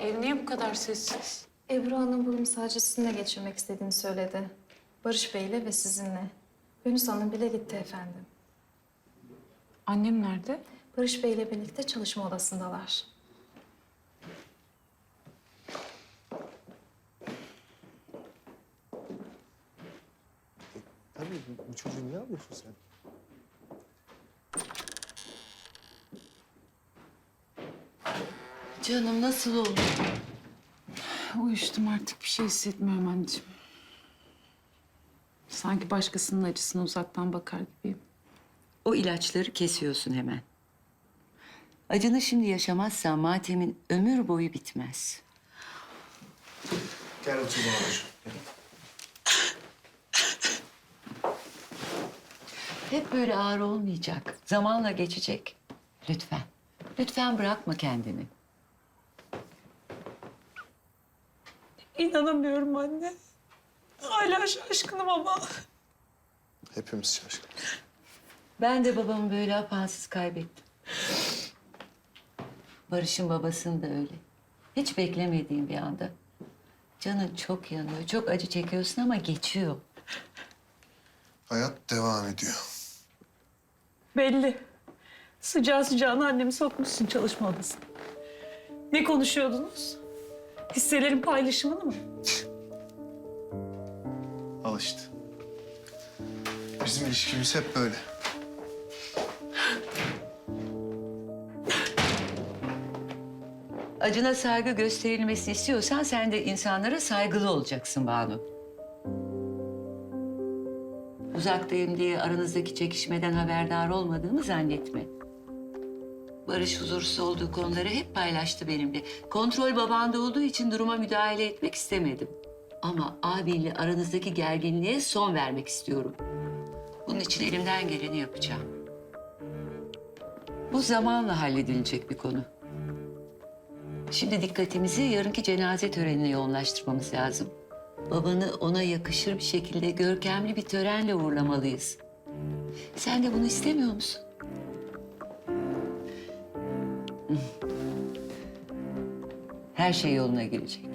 Ev niye bu kadar sessiz? Ebru Hanım bugün sadece sizinle geçirmek istediğini söyledi. Barış Bey'le ve sizinle. Yunus Hanım bile gitti efendim. Annem nerede? Barış Bey'le birlikte çalışma odasındalar. Tabii bu, bu çocuğu niye alıyorsun sen? Canım nasıl oldu? Uyuştum artık bir şey hissetmiyorum anneciğim. Sanki başkasının acısına uzaktan bakar gibiyim. O ilaçları kesiyorsun hemen. Acını şimdi yaşamazsan matemin ömür boyu bitmez. Gel otur. Gel. Hep böyle ağır olmayacak. Zamanla geçecek. Lütfen. Lütfen bırakma kendini. İnanamıyorum anne. Hala şaşkınım ama. Hepimiz şaşkın. Ben de babamı böyle apansız kaybettim. Barış'ın babasını da öyle. Hiç beklemediğim bir anda. Canın çok yanıyor, çok acı çekiyorsun ama geçiyor. Hayat devam ediyor. Belli. Sıcağı sıcağına annemi sokmuşsun çalışma odasına. Ne konuşuyordunuz? Hisselerin paylaşımını mı? Al işte. Bizim ilişkimiz hep böyle. Acına saygı gösterilmesini istiyorsan sen de insanlara saygılı olacaksın Banu. Uzaktayım diye aranızdaki çekişmeden haberdar olmadığımı zannetme. Barış huzursuz olduğu konuları hep paylaştı benimle. Kontrol babanda olduğu için duruma müdahale etmek istemedim. Ama abinle aranızdaki gerginliğe son vermek istiyorum. Bunun için elimden geleni yapacağım. Bu zamanla halledilecek bir konu. Şimdi dikkatimizi yarınki cenaze törenine yoğunlaştırmamız lazım. Babanı ona yakışır bir şekilde görkemli bir törenle uğurlamalıyız. Sen de bunu istemiyor musun? Her şey yoluna girecek.